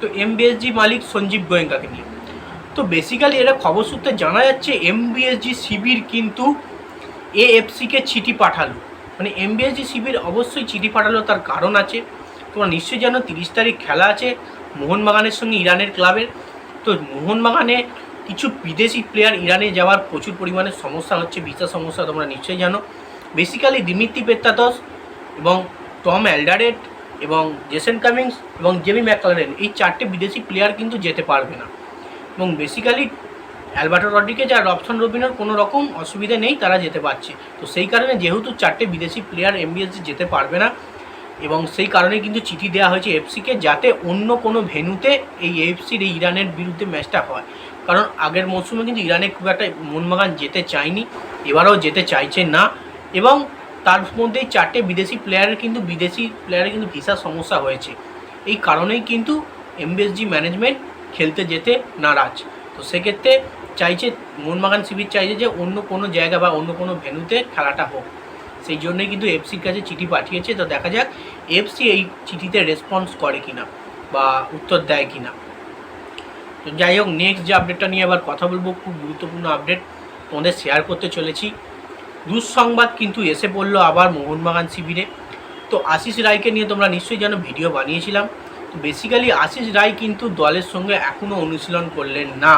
তো এমবিএসজি মালিক সঞ্জীব গোয়েঙ্কাকে নিয়ে। তো বেসিক্যালি এরা খবর সূত্রে জানা যাচ্ছে এমবিএসজি শিবির কিন্তু এএফসিকে চিঠি পাঠালো। মানে এমবিএসজি শিবির অবশ্যই চিঠি পাঠালো, তার কারণ আছে। তোমরা নিশ্চয়ই জানো, তিরিশ তারিখ খেলা আছে মোহনবাগানের সঙ্গে ইরানের ক্লাবের। তো মোহনবাগানে কিছু বিদেশি প্লেয়ার ইরানে যাওয়ার প্রচুর পরিমাণে সমস্যা হচ্ছে ভিসা সমস্যা তোমরা নিশ্চয়ই জানো। বেসিক্যালি দিমিত্রি পেত্তাতস এবং টম অ্যালডারেট এবং জেসেন কামিংস এবং জেমি ম্যাকলারেন, এই চারটে বিদেশি প্লেয়ার কিন্তু যেতে পারবে না। এবং বেসিক্যালি অ্যালবার্টো রড্রিগেজ আর রবসন রবিনের কোনো রকম অসুবিধা নেই, তারা যেতে পারছে। তো সেই কারণে যেহেতু চারটে বিদেশি প্লেয়ার এমবিএসজি যেতে পারবে না, এবং সেই কারণে কিন্তু চিঠি দেওয়া হয়েছে এফসিকে যাতে অন্য কোনো ভেন্যুতে এই এফসির এই ইরানের বিরুদ্ধে ম্যাচটা হয়। কারণ আগের মৌসুমে কিন্তু ইরানে খুব একটা মনমাগান যেতে চায়নি, এবারেও যেতে চাইছে না, এবং তার মধ্যেই চারটে বিদেশি প্লেয়ারের কিন্তু, বিদেশি প্লেয়ারের কিন্তু ভিসার সমস্যা হয়েছে। এই কারণেই কিন্তু এমবিএসজি ম্যানেজমেন্ট খেলতে যেতে নারাজ। তো সেক্ষেত্রে চাইছে মোহনবাগান শিবির চাইছে যে অন্য কোনো জায়গা বা অন্য কোনো ভেন্যুতে খেলাটা হোক। সেই জন্যই কিন্তু এফসির কাছে চিঠি পাঠিয়েছে। তো দেখা যাক এফসি এই চিঠিতে রেসপন্স করে কিনা বা উত্তর দেয় কিনা। তো যাই হোক নেক্সট যে আপডেটটা নিয়ে আবার কথা বলব, খুব গুরুত্বপূর্ণ আপডেট তোমাদের শেয়ার করতে চলেছি। দুঃসংবাদ কিন্তু এসে পড়ল আবার মোহনবাগান শিবিরে। তো আশিস রায়কে নিয়ে তোমরা নিশ্চয়ই যেন ভিডিও বানিয়েছিলাম। তো বেসিক্যালি আশিস রায় কিন্তু দলের সঙ্গে এখনও অনুশীলন করলেন না।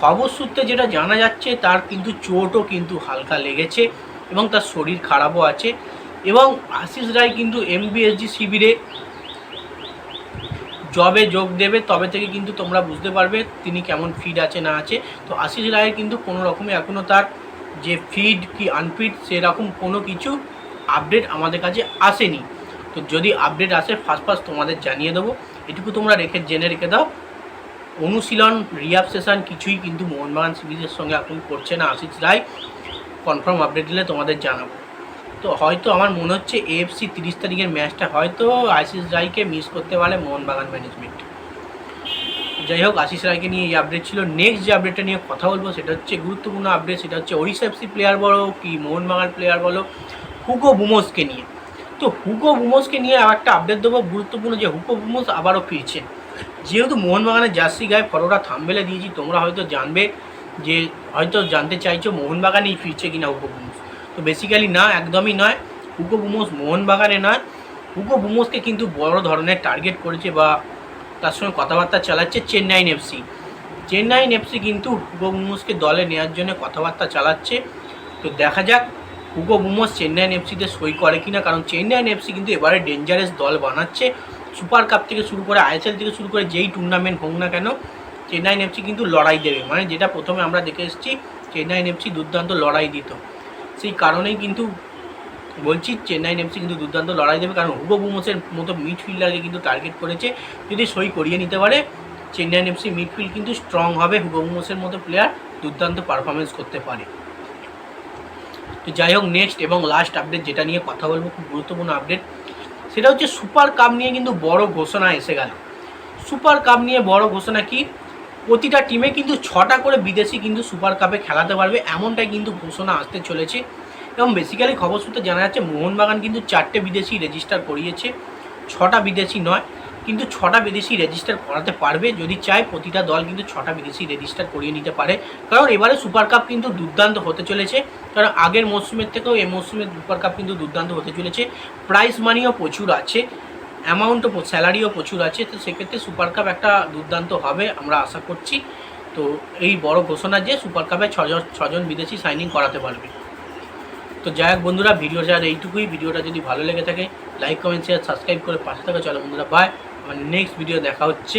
খবর সূত্রে যেটা জানা যাচ্ছে, তার কিন্তু চোটও কিন্তু হালকা লেগেছে এবং তার শরীর খারাপও আছে এবং আশিস রায় কিন্তু এমবিএসজি শিবিরে জবে যোগ দেবে, তবে থেকে কিন্তু তোমরা বুঝতে পারবে তিনি কেমন ফিট আছে না আছে। তো আশিস রায়ের কিন্তু কোনো রকমে এখনও তার যে ফিড কি আনফিড সেরকম কোনো কিছু আপডেট আমাদের কাছে আসেনি। তো যদি আপডেট আসে ফার্স্ট ফার্স্ট তোমাদের জানিয়ে দেবো। এটুকু তোমরা রেখে, জেনে রেখে দাও। অনুশীলন রিয়াব সেশন কিছুই কিন্তু মোহনবাগান সিরিজের সঙ্গে এখন করছে না আশিস রায়। কনফার্ম আপডেট দিলে তোমাদের জানাব। তো হয়তো আমার মনে হচ্ছে এএফসি তিরিশ তারিখের ম্যাচটা হয়তো আশিস রায়কে মিস করতে পারে মোহনবাগান ম্যানেজমেন্ট যাই হোক, আশিস রায়কে নিয়ে এই আপডেট ছিল। নেক্সট যে আপডেটটা নিয়ে কথা বলব, সেটা হচ্ছে গুরুত্বপূর্ণ আপডেট সেটা হচ্ছে ওড়িশা এফসি প্লেয়ার বলো কি মোহনবাগান প্লেয়ার বলো হুগো বুমোসকে নিয়ে। তো হুগো বুমোসকে নিয়ে আর একটা আপডেট দেবো, গুরুত্বপূর্ণ যে হুগো বুমোস আবারও ফিরছে। যেহেতু মোহনবাগানের জার্সি গায়ে ফটোটা থামবেলে দিয়েছি, তোমরা হয়তো জানবে যে, হয়তো জানতে চাইছো মোহনবাগানেই ফিরছে কিনা হুগো বুমোস তো বেসিক্যালি না, একদমই নয়। হুগো বুমোস মোহনবাগানে নয়। হুগো বুমোসকে কিন্তু বড় ধরনের টার্গেট করেছে বা তার সঙ্গে কথাবার্তা চালাচ্ছে চেন্নাইন এফসি চেন্নাইন এফসি কিন্তু হুগো বুমোসকে দলে নেওয়ার জন্য কথাবার্তা চালাচ্ছে। তো দেখা যাক হুগো বুমোস চেন্নাইন এফসিতে সই করে কিনা, কারণ চেন্নাইন এফসি কিন্তু এবারে ডেঞ্জারাস দল বানাচ্ছে। সুপার কাপ থেকে শুরু করে আইএসএল থেকে শুরু করে যেই টুর্নামেন্ট হোক না কেন, চেন্নাইন এফসি কিন্তু লড়াই দেবে। মানে যেটা প্রথমে আমরা দেখে এসেছি, চেন্নাইন এফসি দুর্দান্ত লড়াই দিত। সেই কারণেই কিন্তু বলছি, চেন্নাই এফসি কিন্তু দুর্দান্ত লড়াই দেবে, কারণ হুগো বুমোসের মতো মিডফিল্ডারকে কিন্তু টার্গেট করেছে। যদি সই করিয়ে নিতে পারে, চেন্নাই এফসি মিডফিল্ড কিন্তু স্ট্রং হবে হুগো বুমোসের মতো প্লেয়ার দুর্দান্ত পারফরমেন্স করতে পারে। তো যাই হোক নেক্সট এবং লাস্ট আপডেট যেটা নিয়ে কথা বলব, খুব গুরুত্বপূর্ণ আপডেট সেটা হচ্ছে সুপার কাপ নিয়ে কিন্তু বড় ঘোষণা এসে গেল। সুপার কাপ নিয়ে বড় ঘোষণা কি? প্রতিটা টিমে কিন্তু ছটা করে বিদেশি কিন্তু সুপার কাপে খেলাতে পারবে, এমনটাই কিন্তু ঘোষণা আসতে চলেছে। এবং বেসিক্যালি খবর সূত্রে জানা যাচ্ছে, মোহনবাগান কিন্তু চারটে বিদেশি রেজিস্টার করিয়েছে। ছটা বিদেশি নয়, কিন্তু ছটা বিদেশি রেজিস্টার করাতে পারবে। যদি চায়, প্রতিটা দল কিন্তু ছটা বিদেশি রেজিস্টার করিয়ে নিতে পারে। কারণ এবারে সুপার কাপ কিন্তু দুর্দান্ত হতে চলেছে। কারণ আগের মরশুমের থেকেও এই মরশুমের সুপার কাপ কিন্তু দুর্দান্ত হতে চলেছে। প্রাইজ মানিও প্রচুর আছে অ্যামাউন্টও স্যালারিও প্রচুর আছে। তো সেক্ষেত্রে সুপার কাপ একটা দুর্দান্ত হবে আমরা আশা করছি। তো এই বড় ঘোষণা যে সুপার কাপে ছজন ছজন বিদেশি সাইনিং করাতে পারবে। তো যাই হোক বন্ধুরা ভিডিও যার এইটুকুই। ভিডিওটা যদি ভালো লেগে থাকে লাইক কমেন্ট শেয়ার সাবস্ক্রাইব করে পাশে থাকা চলো বন্ধুরা। বাই আমার নেক্সট ভিডিও দেখা হচ্ছে।